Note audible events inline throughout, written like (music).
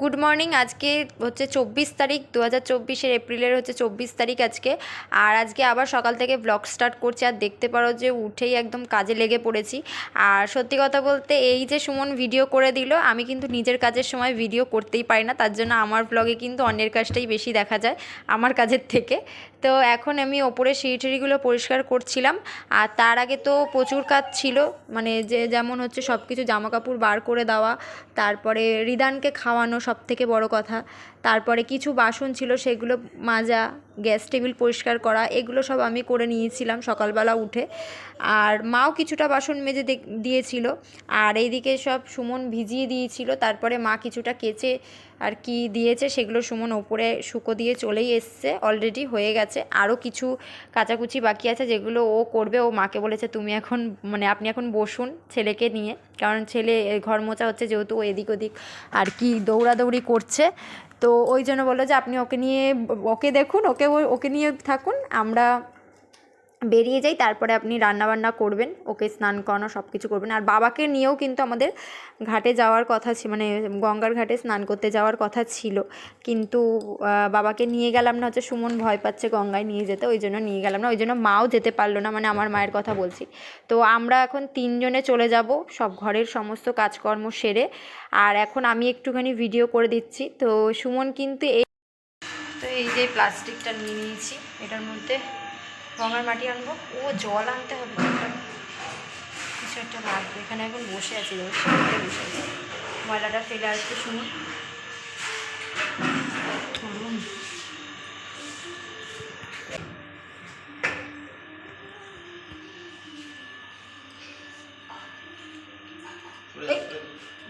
Good morning আজকে হচ্ছে চব্বিশ তারিখ দু হাজার চব্বিশের এপ্রিলের হচ্ছে চব্বিশ তারিখ আজকে। আর আজকে আবার সকাল থেকে ব্লগ স্টার্ট করছি, আর দেখতে পারো যে উঠেই একদম কাজে লেগে পড়েছি। আর সত্যি কথা বলতে, এই যে সুমন ভিডিও করে দিল, আমি কিন্তু নিজের কাজের সময় ভিডিও করতেই পারি না। তার জন্য আমার ব্লগে কিন্তু অন্যের কাজটাই বেশি দেখা যায়, আমার কাজের থেকে। তো এখন আমি ওপরে সিঁড়িটিগুলো পরিষ্কার করছিলাম। আর তার আগে তো প্রচুর কাজ ছিল মানে যে যেমন হচ্ছে সব কিছু জামা কাপড় বার করে দেওয়া, তারপরে রিদানকে খাওয়ানো সব থেকে বড় কথা। তারপরে কিছু বাসন ছিল, সেগুলো মাজা, গ্যাস টেবিল পরিষ্কার করা, এগুলো সব আমি করে নিয়েছিলাম সকালবেলা উঠে। আর মাও কিছুটা বাসন মেজে দিয়েছিল। আর এইদিকে সব সুমন ভিজিয়ে দিয়েছিল, তারপরে মা কিছুটা কেচে আর কি দিয়েছে, সেগুলো সুমন ওপরে শুকো দিয়ে চলেই এসছে অলরেডি হয়ে গেছে। আরও কিছু কাচাকুচি বাকি আছে, যেগুলো ও করবে, ও মাকে বলেছে, তুমি এখন মানে আপনি এখন বসুন ছেলেকে নিয়ে। কারণ ছেলে ঘর মোছা হচ্ছে যেহেতু ও এদিক ওদিক আর কি দৌড়াদৌড়ি করছে। তো ওই জন্য বলল যে আপনি ওকে নিয়ে, ওকে দেখুন, ওকে ওকে নিয়ে থাকুন, আমরা বেরিয়ে যাই, তারপরে আপনি রান্নাবান্না করবেন, ওকে স্নান করানো সব কিছু করবেন। আর বাবাকে নিয়েও কিন্তু আমাদের ঘাটে যাওয়ার কথা ছিল মানে গঙ্গার ঘাটে স্নান করতে যাওয়ার কথা ছিল। কিন্তু বাবাকে নিয়ে গেলাম না হচ্ছে সুমন ভয় পাচ্ছে গঙ্গায় নিয়ে যেতে, ওই জন্য নিয়ে গেলাম না, ওই জন্য মাও যেতে পারল না মানে আমার মায়ের কথা বলছি। তো আমরা এখন তিনজনে চলে যাব, সব ঘরের সমস্ত কাজকর্ম সেরে। আর এখন আমি একটুখানি ভিডিও করে দিচ্ছি। তো সুমন কিন্তু এই তো এই যে প্লাস্টিকটা নিয়ে নিয়েছি, এটার মধ্যে গঙ্গার মাটি আনব। ও জল আনতে হবে। কিছু একটা লাগবে এখানে এখন বসে আছি বসে আছি। ময়লাটা ফেলে আসতে শুনুন।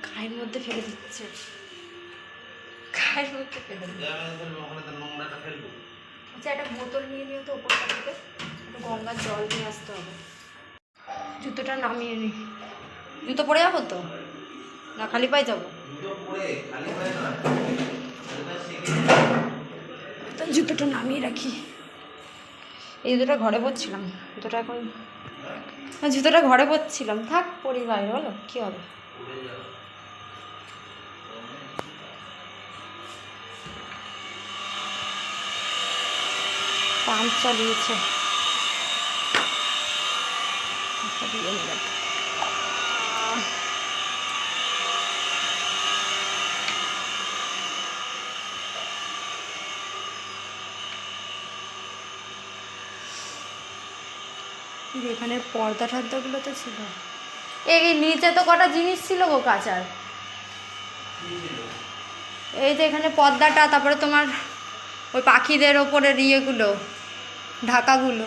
গায়ের মধ্যে ফেলে দিচ্ছে। গায়ের মধ্যে ফেলে দিচ্ছে। আচ্ছা একটা বোতল নিয়ে নিও তো ওপরটা থেকে। গঙ্গার জল নিয়ে আসতে হবে। জুতোটা নামিয়ে নি। জুতো পরে যাব তো? না খালি পায়ে যাব? তো জুতোটা নামিয়ে রাখি। এই জুতোটা ঘরে পরছিলাম জুতোটা এখন জুতোটা ঘরে পরছিলাম থাক পরি বাইরে হলো কী হবে? পাম্প চালিয়েছে। দিয়ে নিলাম। এখানে পর্দা টর্দাগুলো তো ছিল এই নিচে তো কটা জিনিস ছিল গো কাচার। এই যে এখানে পর্দাটা তারপরে তোমার ওই পাখিদের ওপরের ইয়েগুলো। ঢাকাগুলো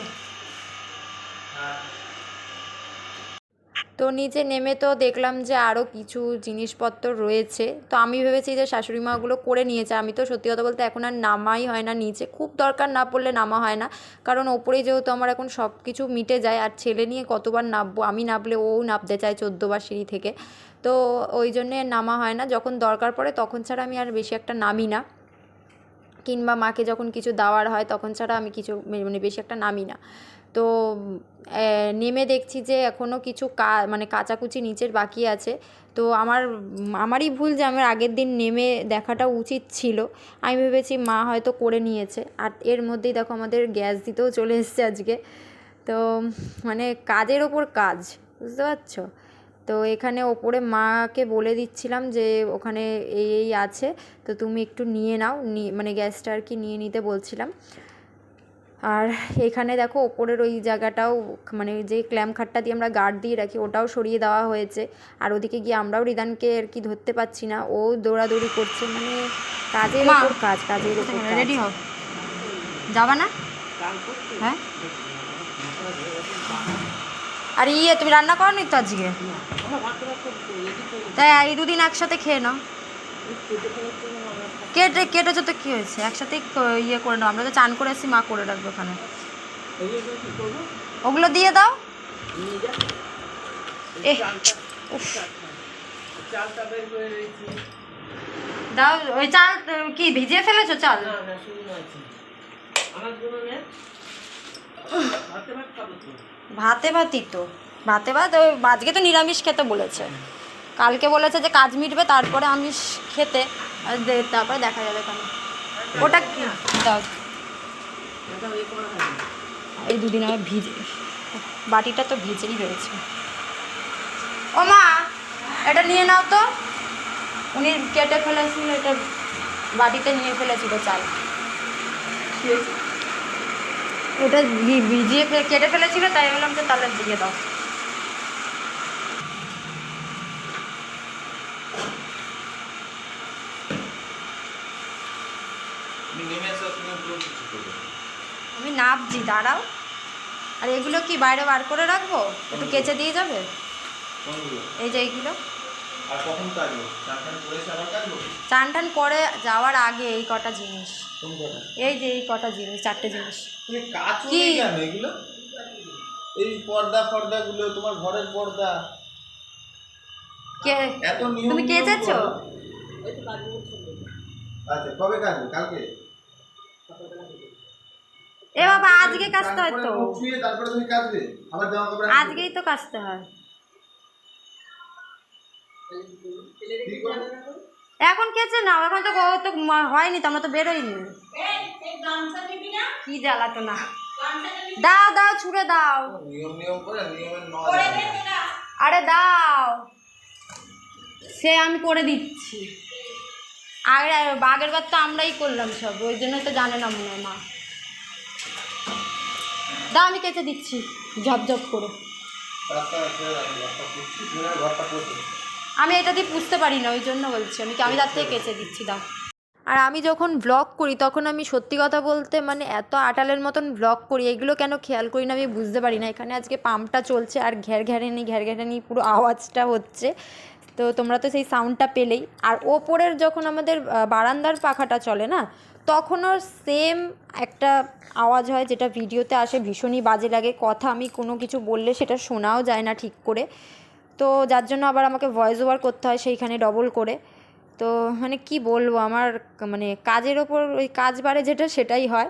তো নিচে নেমে তো দেখলাম যে আরও কিছু জিনিসপত্র রয়েছে। তো আমি ভেবেছি যে শাশুড়ি মাগুলো করে নিয়েছে। আমি তো সত্যি কথা বলতে এখন আর নামাই হয় না নিচে। খুব দরকার না পড়লে নামা হয় না। কারণ ওপরেই যেহেতু আমার এখন সব কিছু মিটে যায় আর ছেলে নিয়ে কতবার নামবো, আমি নামলে ও নামতে চায় চোদ্দোবার সিঁড়ি থেকে। তো ওই জন্যে নামা হয় না। যখন দরকার পড়ে তখন ছাড়া আমি আর বেশি একটা নামি না। কিংবা মাকে যখন কিছু দেওয়ার হয়, তখন ছাড়া আমি কিছু মানে বেশি একটা নামি না। তো নেমে দেখছি যে এখনও কিছু কা মানে কাচাকুচি নিচের বাকি আছে। তো আমার, আমারই ভুল যে আমার আগের দিন নেমে দেখাটা উচিত ছিল। আমি ভেবেছি মা হয়তো করে নিয়েছে। আর এর মধ্যেই দেখো আমাদের গ্যাস দিতেও চলে এসছে আজকে। তো মানে কাজের ওপর কাজ, বুঝতে পারছ? তো এখানে ওপরে মাকে বলে দিচ্ছিলাম যে ওখানে এই এই আছে তো তুমি একটু নিয়ে নাও মানে গ্যাসটা আর কি নিয়ে নিতে বলছিলাম। আর এখানে দেখো ওপরের ওই জায়গাটাও মানে যে ক্ল্যাম খাটটা দিয়ে আমরা গার্ড দিয়ে রাখি ওটাও সরিয়ে দেওয়া হয়েছে। আর ওদিকে গিয়ে আমরাও রিদানকে আর কি ধরতে পারছি না ও দৌড়াদৌড়ি করছে মানে কাজের ওপর কাজ কাজের ওপর রেডি হও। যাবা না? হ্যাঁ? আর ইয়ে তুমি রান্না করো নি তো আজকে? তাই এই দুদিন একসাথে খেয়ে নাও। কেটে কেটেছো তো কী হয়েছে? একসাথেই ইয়ে করে নাও। আমরা তো চান করে এসেছি মা করে রাখবে ওখানে। ওগুলো দিয়ে দাও। দাও ওই চাল কি ভিজিয়ে ফেলেছো চাল? ভাতে ভাতই তো। ভাতে ভাত, ওই আজকে তো নিরামিষ খেতে বলেছে। কালকে বলেছে যে কাজ মিটবে, তারপরে আমিষ খেতে। তারপরে দেখা যাবে কেন। ওটা কি? দাও। এই দুদিন আমার ভিজে, বাটিটা তো ভিজেই রয়েছে। ও মা, এটা নিয়ে নাও তো। উনি কেটে ফেলেছিল, এটা বাটিতে নিয়ে ফেলেছিল চাল। ওটা ভিজিয়ে কেটে ফেলেছিল, তাই বললাম যে তাহলে দিয়ে দাও তুমি নেমে এসো তুমি পুরো কিছু করবে আমি নাপছি দাঁড়াও। আর এগুলো কি বাইরে বার করে রাখব? একটু কেচে দিয়ে যাবে? এই যে এইগুলো। চান টান করে যাওয়ার আগে এই কটা জিনিস। এই যে এই কটা জিনিস চারটে জিনিস। কাজ কি? এগুলো? এই পর্দা ফর্দা গুলো তোমার ঘরের পর্দা। কে? এত তুমি কেচেছো? আচ্ছা কবে কাটবে? কালকে? এ বাবা আজকে কাচতে হয় তো। আজকেই তো কাচতে হয়? এখন কেচে নাও এখন তো ও তো হয়নি তো আমরা তো বেরোইনি। কি জ্বালাতো না? দাও দাও ছুড়ে দাও। নিয়ম নিয়ম করে নিয়মের নয়। আরে দাও। সে আমি করে দিচ্ছি। আগে আগের বার তো আমরাই করলাম সব, ওই জন্য তো জানে না মনে হয় মা। দাও, আমি কেচে দিচ্ছি ঝপঝপ করে। আমি এটা দিয়ে পুষতে পারি না, ওই জন্য বলছি, আমি আমি তার থেকে কেচে দিচ্ছি, দাও। আর আমি যখন ব্লগ করি, তখন আমি সত্যি কথা বলতে মানে এত আটালের মতন ব্লগ করি, এগুলো কেন খেয়াল করি না আমি বুঝতে পারি না। এখানে আজকে পাম্পটা চলছে আর ঘ্যার ঘ্যারেনি ঘ্যার ঘ্যারেনি পুরো আওয়াজটা হচ্ছে। তো তোমরা তো সেই সাউন্ডটা পেলেই। আর ওপরের যখন আমাদের বারান্দার পাখাটা চলে না, তখনও সেম একটা আওয়াজ হয় যেটা ভিডিওতে আসে, ভীষণই বাজে লাগে। কথা আমি কোনো কিছু বললে সেটা শোনাও যায় না ঠিক করে। তো যার জন্য আবার আমাকে ভয়েস ওভার করতে হয়, সেইখানে ডবল করে। তো মানে কি বলব, আমার মানে কাজের ওপর ওই কাজ বাড়ে যেটা সেটাই হয়।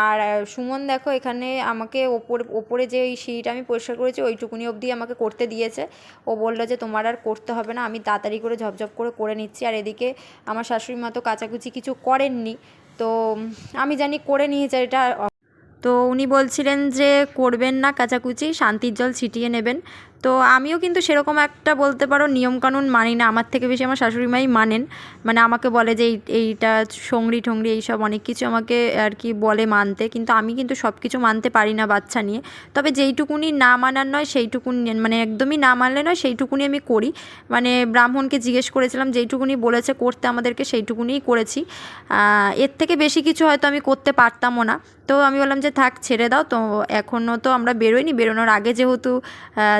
আর সুমন দেখো এখানে আমাকে ওপর, ওপরে যে ওই সিঁড়িটা আমি পরিষ্কার করেছি ওইটুকুনি অবধি আমাকে করতে দিয়েছে। ও বলল যে তোমার আর করতে হবে না, আমি তাড়াতাড়ি করে ঝপঝপ করে করে নিচ্ছি। আর এদিকে আমার শাশুড়ি মা তো কাচাকুচি কিছু করেননি। তো আমি জানি করে নিয়েছে এটা। তো উনি বলছিলেন যে করবেন না কাচাকুচি, শান্তির জল ছিটিয়ে নেবেন। তো আমিও কিন্তু সেরকম একটা বলতে পারো নিয়মকানুন মানি না। আমার থেকে বেশি আমার শাশুড়ি মাই মানেন। মানে আমাকে বলে যে এই, এইটা সঙ্গড়ি ঠংড়ি এইসব অনেক কিছু আমাকে আর কি বলে মানতে। কিন্তু আমি কিন্তু সব কিছু মানতে পারি না বাচ্চা নিয়ে। তবে যেইটুকুনি না মানার নয়, সেইটুকুনি মানে একদমই না মানলে নয়, সেইটুকুনি আমি করি। মানে ব্রাহ্মণকে জিজ্ঞেস করেছিলাম, যেইটুকুনি বলেছে করতে আমাদেরকে সেইটুকুনিই করেছি। এর থেকে বেশি কিছু হয়তো আমি করতে পারতামও না। তো আমি বললাম যে, থাক, ছেড়ে দাও। তো এখনও তো আমরা বেরোইনি। বেরোনোর আগে যেহেতু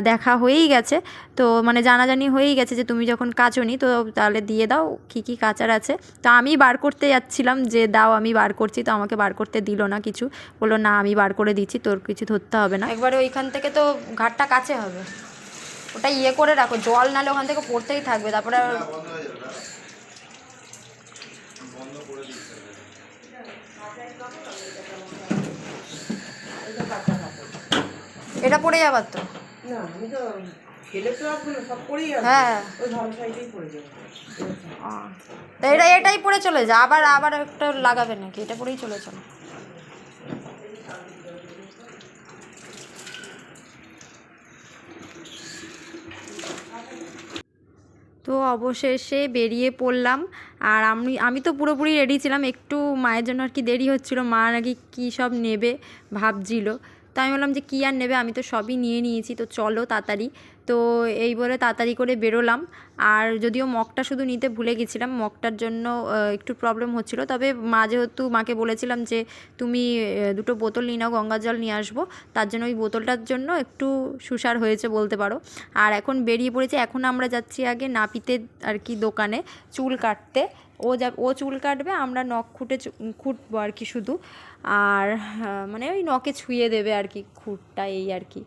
দেখা হয়েই গেছে, তো মানে জানাজানি হয়েই গেছে যে, তুমি যখন কাচনি, তো তাহলে দিয়ে দাও, কী কী কাচার আছে? তো আমি বার করতে যাচ্ছিলাম যে, দাও, আমি বার করছি। তো আমাকে বার করতে দিল না কিছু। বলল, না, আমি বার করে দিচ্ছি, তোর কিছু ধরতে হবে না। একবারে ওইখান থেকে তো ঘাটটা কাছে হবে। ওটা ইয়ে করে রাখো, জল নালে ওখান থেকে পড়তেই থাকবে। তারপরে আর- না, বন্ধ হয়ে যাবে না? বন্ধ করে দিচ্ছে এটা পড়ে যাবার তো। না আমি হ্যাঁ। এটা এটাই পড়ে চলে যা আবার আবার একটা লাগাবে নাকি? এটা পরেই চলে চলো। তো অবশেষে বেরিয়ে পড়লাম। আর আমি আমি তো পুরোপুরি রেডি ছিলাম, একটু মায়ের জন্য আর কি দেরি হচ্ছিল, মা নাকি কী সব নেবে ভাবছিল। তো আমি বললাম যে কী আর নেবে, আমি তো সবই নিয়ে নিয়েছি, তো চলো তাড়াতাড়ি। তো এই বলে তাড়াতাড়ি করে বেরোলাম। আর যদিও মগটা শুধু নিতে ভুলে গেছিলাম, মগটার জন্য একটু প্রবলেম হচ্ছিল। তবে মা যেহেতু মাকে বলেছিলাম যে, তুমি দুটো বোতল নিয়ে নাও গঙ্গা জল নিয়ে আসব। তার জন্য ওই বোতলটার জন্য একটু সুসার হয়েছে বলতে পারো। আর এখন বেরিয়ে পড়েছে। এখন আমরা যাচ্ছি আগে নাপিতে আর কি দোকানে চুল কাটতে। ও যা, ও চুল কাটবে, আমরা নখ খুঁটে খুঁটবো আর কি শুধু। আর মানে ওই নখে ছুঁয়ে দেবে আর কি খুঁটটা, এই আর কি।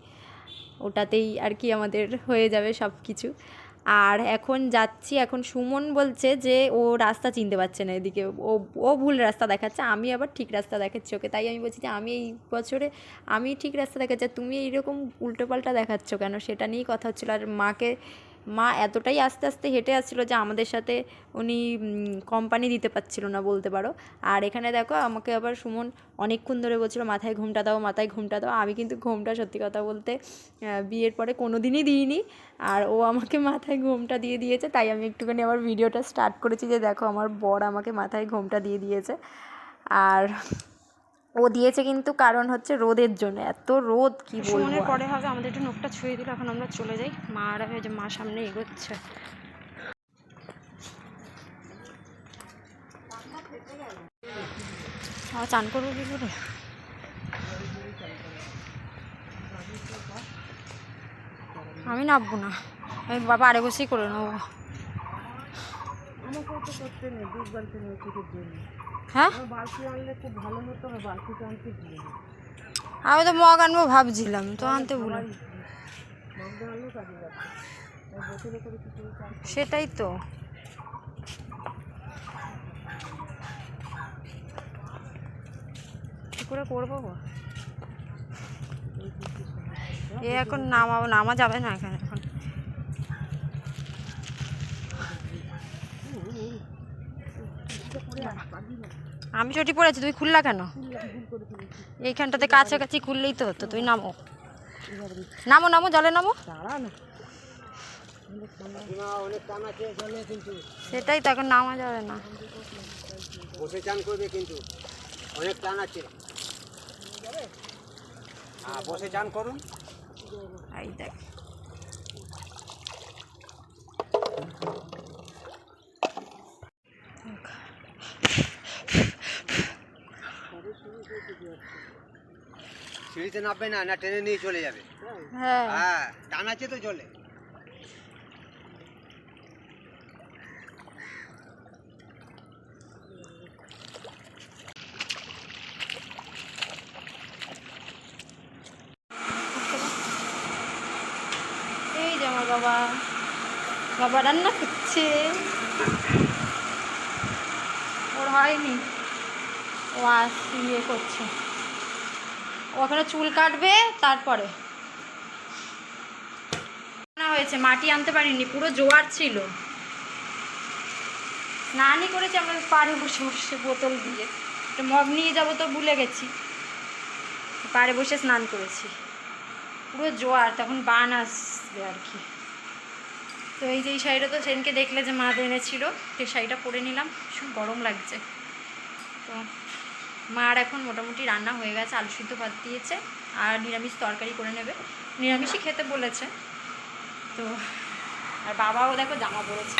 ওটাতেই আর কি আমাদের হয়ে যাবে সব কিছু। আর এখন যাচ্ছি, এখন সুমন বলছে যে ও রাস্তা চিনতে পারছে না এদিকে। ও ও ভুল রাস্তা দেখাচ্ছে, আমি আবার ঠিক রাস্তা দেখাচ্ছি ওকে। তাই আমি বলছি যে আমি এই বছরে আমি ঠিক রাস্তা দেখাচ্ছি তুমি এইরকম উল্টোপাল্টা দেখাচ্ছ কেন? সেটা নিয়েই কথা হচ্ছিল। আর মাকে মা এতটাই আস্তে আস্তে হেঁটে আসছিল যে আমাদের সাথে উনি কোম্পানি দিতে পারছিল না বলতে পারো। আর এখানে দেখো আমাকে আবার সুমন অনেকক্ষণ ধরে বলছিল, মাথায় ঘুমটা দাও, মাথায় ঘুমটা দাও। আমি কিন্তু ঘুমটা সত্যি কথা বলতে বিয়ের পরে কোনো দিনই দিইনি। আর ও আমাকে মাথায় ঘুমটা দিয়ে দিয়েছে, তাই আমি একটুখানি আবার ভিডিওটা স্টার্ট করেছি যে দেখো আমার বর আমাকে মাথায় ঘুমটা দিয়ে দিয়েছে। আর ও দিয়েছে কিন্তু কারণ হচ্ছে রোদের জন্য। এত রোদ কি বলব পরে হবে আমাদের একটু নোখটা ছুঁয়ে দিল এখন আমরা চলে যাই। মা আর আমি যে মা সামনে এগোচ্ছে। চান করব কি করে? আমি নামবো না। আমি বাবা আরে বসেই করে নেব। আমাকেও তো করতে নেই নেই জন্য হ্যাঁ? আমি তো মগ আনব ভাবছিলাম তো আনতে কিছু সেটাই তো। কি করে করব? এ এখন নামাবো নামা যাবে না এখানে এখন। আমি চটি পড়েছি তুই খুললা কেন? এইখানটাতে কাছাকাছি খুললেই তো হতো তুই নামো। নামো নামো জলে নামো। সেটাই তো এখন নামা যাবে না। বসে চান করবে কিন্তু। অনেক টান আছে। হ্যাঁ বসে চান করুন। এই দেখ। সিঁড়িতে নামবে না না টেনে নিয়ে চলে যাবে। হ্যাঁ। হ্যাঁ টান আছে তো চলে বাবা। বাবা রান্না করছে। ওর হয়নি। ও আস ইয়ে করছে। ওখানে চুল কাটবে, তারপরে। হয়েছে, মাটি আনতে পারিনি, পুরো জোয়ার ছিল। স্নানই করেছি, আমরা পাড়ে বসে বসে বোতল দিয়ে। একটা মগ নিয়ে যাব তো ভুলে গেছি। পাড়ে বসে স্নান করেছি। পুরো জোয়ার, তখন বান আসবে আর কি। তো এই যে এই শাড়িটা তো সেদিনকে দেখলে যে মা এনেছিল সেই শাড়িটা পরে নিলাম, ভীষণ গরম লাগছে। তো মার এখন মোটামুটি রান্না হয়ে গেছে, আলু সিদ্ধ ভাত দিয়েছে আর নিরামিষ তরকারি করে নেবে। নিরামিষই খেতে বলেছে। তো, আর বাবাও দেখো জামা পরেছে।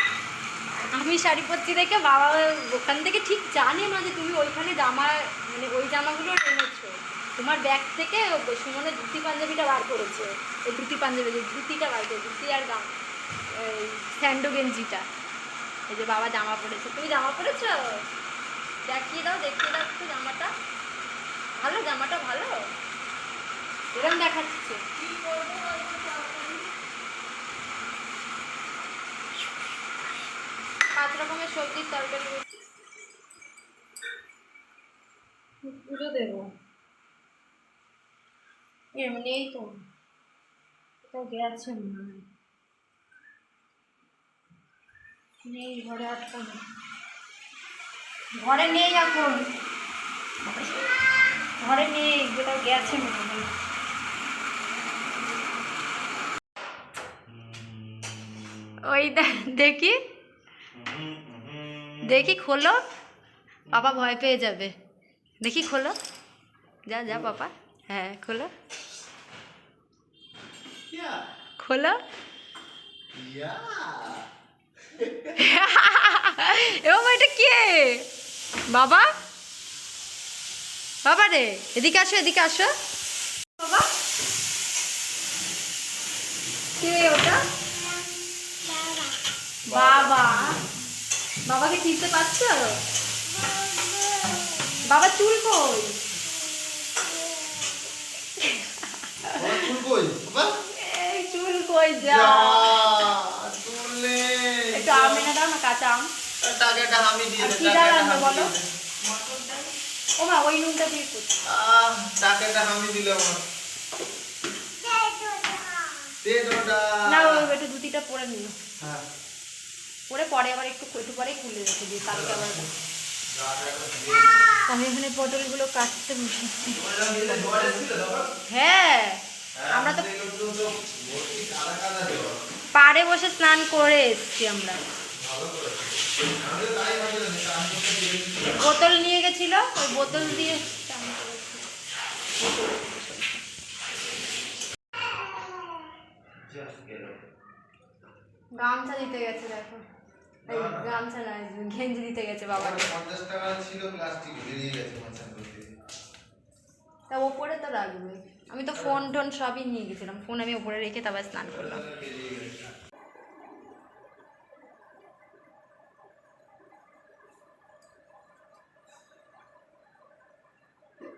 আমি শাড়ি পরছি দেখে বাবা ওখান থেকে ঠিক জানে না যে তুমি ওইখানে জামা মানে ওই জামাগুলো এনেছো। তোমার ব্যাগ থেকে সুমনের ধুতি পাঞ্জাবিটা বার করেছে। ওই ধুতি পাঞ্জাবি, যে ধুতিটা বার করে ধুতি আর গাম স্যান্ডো গেঞ্জিটা। এই যে বাবা জামা পরেছে। তুমি জামা পরেছো? দেখিয়ে দাও দেখিয়ে দাও একটু জামাটা। ভালো জামাটা ভালো? এরকম দেখাচ্ছে। পাঁচ রকমের সবজির তরকারি পুজো দেবো। এমনিই তো। কোথাও গেছে মনে? হয় নেই, ঘরে আটকানো। ঘরে নেই এখন। ঘরে নেই কোথাও গেছে মনে হয়। ওই দেখি। দেখি খোলো। পাপা ভয় পেয়ে যাবে। দেখি খোলো। যা যা পাপা। হ্যাঁ খোলো. খোলো. (laughs) এ বাবা এটা কে? বাবা? বাবা রে এদিকে আসো এদিকে আসো। বাবা? কে ওটা? বাবা। বাবাকে চিনতে পারছ? বাবা চুল কই? চুল কই? যা। চুল আম দাও না কাঁচা আম। টাকে একটা হামি দিয়ে দে, কি টাকে ডাল একটা আনবে হামি বলো? ও মা ওই নুনটা দিয়ে করছি আহ, টাকে হামি দিলে আমার। তেজোটা। না ও একটু ধুতিটা পরে নিল হ্যাঁ। পরে পরে আবার একটু একটু পরেই খুলে রেখে দিই কালকে আবার। আমি এখানে পটলগুলো কাটতে বসেছি হ্যাঁ আমরা তো পাড়ে বসে স্নান করে এসছি আমরা। বোতল নিয়ে গেছিল, ওই বোতল দিয়ে গামছা দিতে গেছে, দেখো। গামছা না, গেঞ্জি দিতে গেছে তা ওপরে তো আমি তো ফোন টোন সবই নিয়ে গেছিলাম। ফোন আমি ওপরে রেখে তারপর স্নান করলাম।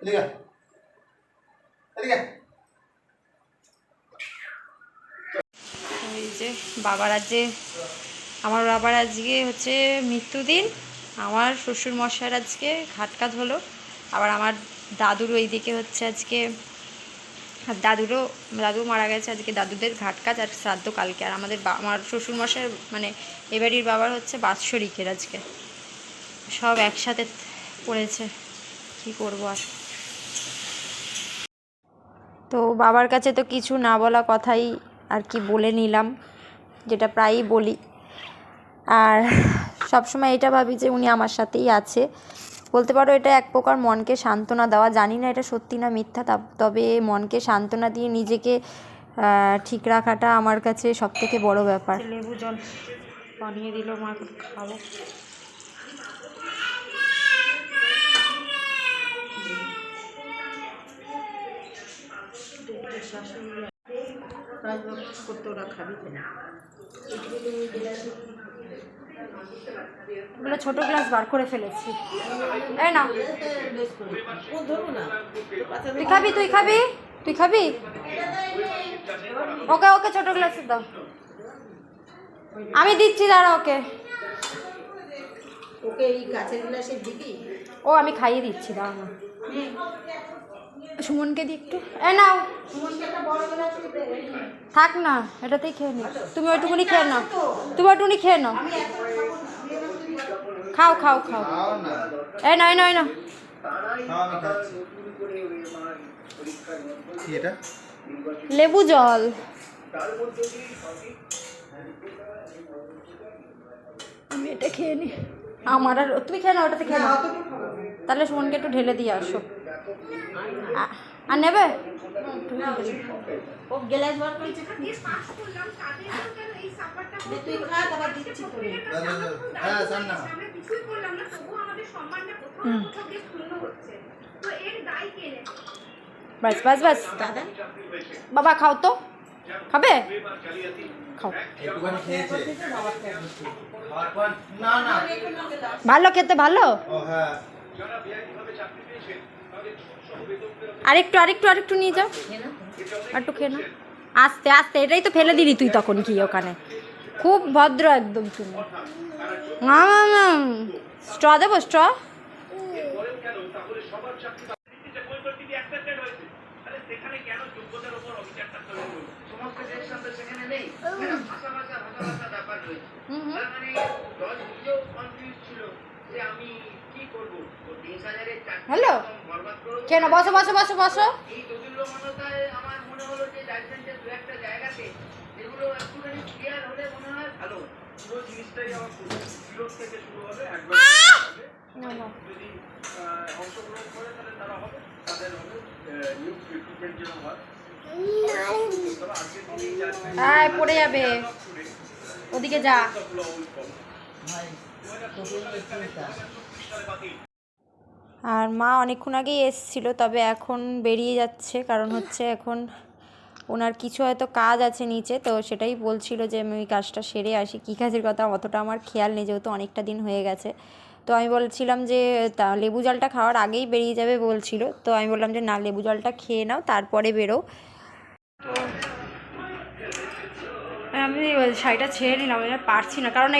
এদিকে ওই যে বাবার আজকে, আমার বাবার আজকে হচ্ছে মৃত্যুদিন, আমার শ্বশুর মশার আজকে ঘাট কাজ হলো, আবার আমার দাদুর ওইদিকে হচ্ছে আজকে দাদুরও, দাদু মারা গেছে আজকে দাদুদের ঘাট কাজ আর শ্রাদ্ধ কালকে, আর আমাদের আমার শ্বশুর মশাই মানে এবাড়ির বাবার হচ্ছে বাৎসরিকের আজকে, সব একসাথে পড়েছে, কি করব আর? তো বাবার কাছে তো কিছু না বলা কথাই আর কি বলে নিলাম, যেটা প্রায়ই বলি। আর সবসময় এটা ভাবি যে উনি আমার সাথেই আছে। বলতে পারো এটা এক প্রকার মনকে সান্ত্বনা দেওয়া, জানি না এটা সত্যি না মিথ্যা তবে মনকে সান্ত্বনা দিয়ে নিজেকে ঠিক রাখাটা আমার কাছে সব থেকে বড় ব্যাপার। লেবু জল বানিয়ে দিল, মা খাব করতে ওরা খাবি তো না ওগুলো ছোটো গ্লাস বার করে ফেলেছি। এই না ও ধরবো না তুই খাবি তুই খাবি তুই খাবি? ওকে ওকে ছোট গ্লাসে দাও। আমি দিচ্ছি দাঁড়া ওকে। ওকে এই কাঁচের গ্লাসে দিবি? ও আমি খাইয়ে দিচ্ছি দাঁড়া। না সুমনকে দি একটু। এ নাও। থাক না এটাতেই খেয়ে নি। তুমি ওইটুকুনি খেয়ে নাও। তুমি ওইটুকুনি খেয়ে নাও। খাও খাও খাও। খাও না এই না এই না লেবু জল। আমি এটা খেয়ে নি। আমার আর তুমি খেয়ে নাও ওটাতে খেয়ে নাও। তাহলে সুমনকে একটু ঢেলে দিয়ে আসো। আর নেবে? ও গ্লাস বার করেছে। তুই খা তারপর দিচ্ছি তোরে। দাদা, দাদা, হ্যাঁ সান না। বাস বাস বাস। দাদা? বাবা খাও তো। খাবে? খাও। ভালো খেতে ভালো। হ্যাঁ। আরেকটু আরেকটু আরেকটু নিয়ে যাও। আরেকটু খেয়ে নাও। আস্তে আস্তে এটাই তো ফেলে দিলি তুই তখন কি ওখানে। খুব ভদ্র একদম তুমি। স্ট্র দেবো স্ট্র? হ্যালো? কেন বসো বসো বসো বসো। হ্যাঁ পড়ে যাবে। ওদিকে যা। আর মা অনেকক্ষণ আগেই এসছিল, তবে এখন বেরিয়ে যাচ্ছে। কারণ হচ্ছে এখন ওনার কিছু হয়তো কাজ আছে নিচে, তো সেটাই বলছিল যে আমি ওই কাজটা সেরে আসি। কী কাজের কথা? অতটা আমার খেয়াল নেই, যেহেতু অনেকটা দিন হয়ে গেছে। তো আমি বলছিলাম যে, তা লেবু জলটা খাওয়ার আগেই বেরিয়ে যাবে বলছিল। তো আমি বললাম যে, না, লেবু জলটা খেয়ে নাও, তারপরে বেরো। আমি ওই শাড়িটা ছেড়ে নিলাম আমি পারছি না। কারণ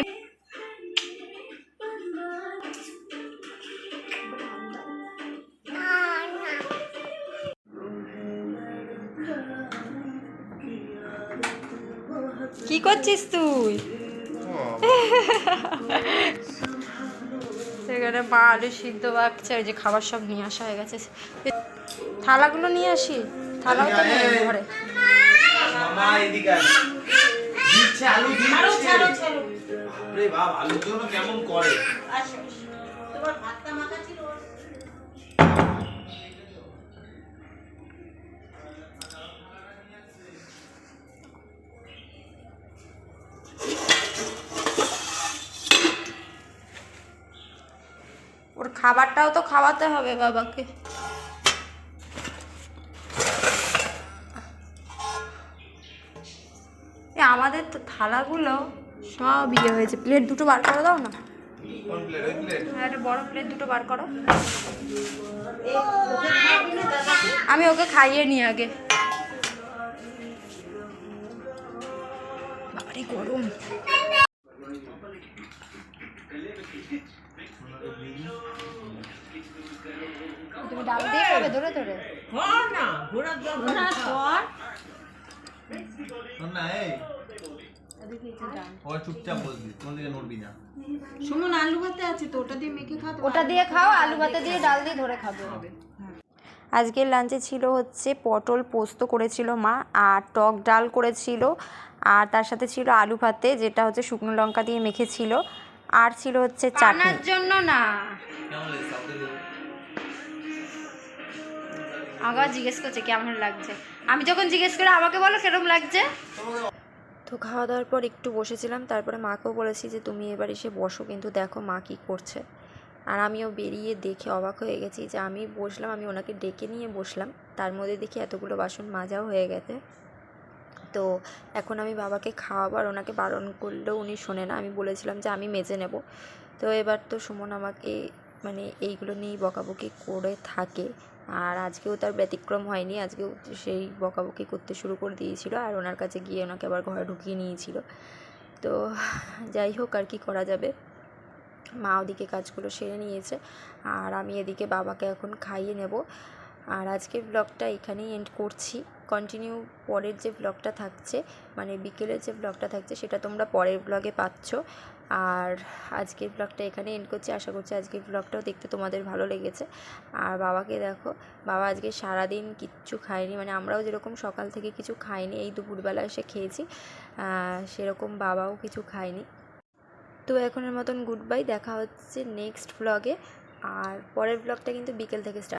করছিস তুই? (laughs) সেখানে মা আলু সিদ্ধ বাচ্চা ওই যে খাবার সব নিয়ে আসা হয়ে গেছে। থালাগুলো নিয়ে আসি? থালাও তো নেই ঘরে। আলু কেমন করে? খাবারটাও তো খাওয়াতে হবে বাবাকে। আমাদের তো থালাগুলো সব ইয়ে হয়েছে। প্লেট দুটো বার করে দাও না। হ্যাঁ একটা বড় প্লেট দুটো বার করো। আমি ওকে খাইয়ে নি আগে। বাবারে গরম। ডাল দিয়ে খাবে ধরে ধরে। হয় না ঘোড়ার দরকার শোন না এই। ওই চুপচাপ বসবি কোন দিকে নড়বি না। সুমন আলু ভাতে আছে তো ওটা দিয়ে মেখে খাও ওটা দিয়ে খাও আলু ভাতে দিয়ে ডাল দিয়ে ধরে খাবে। আজকের লাঞ্চে ছিল হচ্ছে পটল পোস্ত করেছিল মা আর টক ডাল করেছিল আর তার সাথে ছিল আলু ভাতে যেটা হচ্ছে শুকনো লঙ্কা দিয়ে মেখেছিল আর ছিল হচ্ছে চাটনি। রান্নার জন্য না। আবার জিজ্ঞেস করছে, কেমন লাগছে? আমি যখন জিজ্ঞেস করে আমাকে বলো কেরম লাগছে। তো খাওয়া দাওয়ার পর একটু বসেছিলাম, তারপরে মাকেও বলেছি যে তুমি এবার এসে বসো, কিন্তু দেখো মা কী করছে। আর আমিও বেরিয়ে দেখে অবাক হয়ে গেছি যে আমি বসলাম, আমি ওনাকে ডেকে নিয়ে বসলাম। তার মধ্যে দেখি এতগুলো বাসন মাজাও হয়ে গেছে। তো এখন আমি বাবাকে খাওয়াবার, ওনাকে বারণ করলেও উনি শোনে না। আমি বলেছিলাম যে আমি মেজে নেব। তো এবার তো সুমন আমাকে মানে এইগুলো নিয়েই বকাবকি করে থাকে। আর আজকেও তার ব্যতিক্রম হয়নি। আজকেও সেই বকাবকি করতে শুরু করে দিয়েছিল আর ওনার কাছে গিয়ে ওনাকে আবার ঘরে ঢুকিয়ে নিয়েছিল। তো যাই হোক, আর কি করা যাবে? মা ওদিকে কাজগুলো সেরে নিয়েছে আর আমি এদিকে বাবাকে এখন খাইয়ে নেব। আর আজকের ব্লগটা এখানেই এন্ড করছি। কন্টিনিউ পরের যে ব্লগটা থাকছে মানে বিকেলের যে ব্লগটা থাকছে, সেটা তোমরা পরের ব্লগে পাচ্ছ। আর আজকের ব্লগটা এখানে এন্ড করছি। আশা করছি আজকের ব্লগটাও দেখতে তোমাদের ভালো লেগেছে। আর বাবাকে দেখো, বাবা আজকে সারাদিন কিচ্ছু খায়নি। মানে আমরাও যেরকম সকাল থেকে কিছু খাইনি, এই দুপুরবেলা এসে খেয়েছি। সেরকম বাবাও কিছু খায়নি। তো এখনের মতন গুড বাই দেখা হচ্ছে নেক্সট ব্লগে আর পরের ব্লগটা কিন্তু বিকেল থেকে স্টার্ট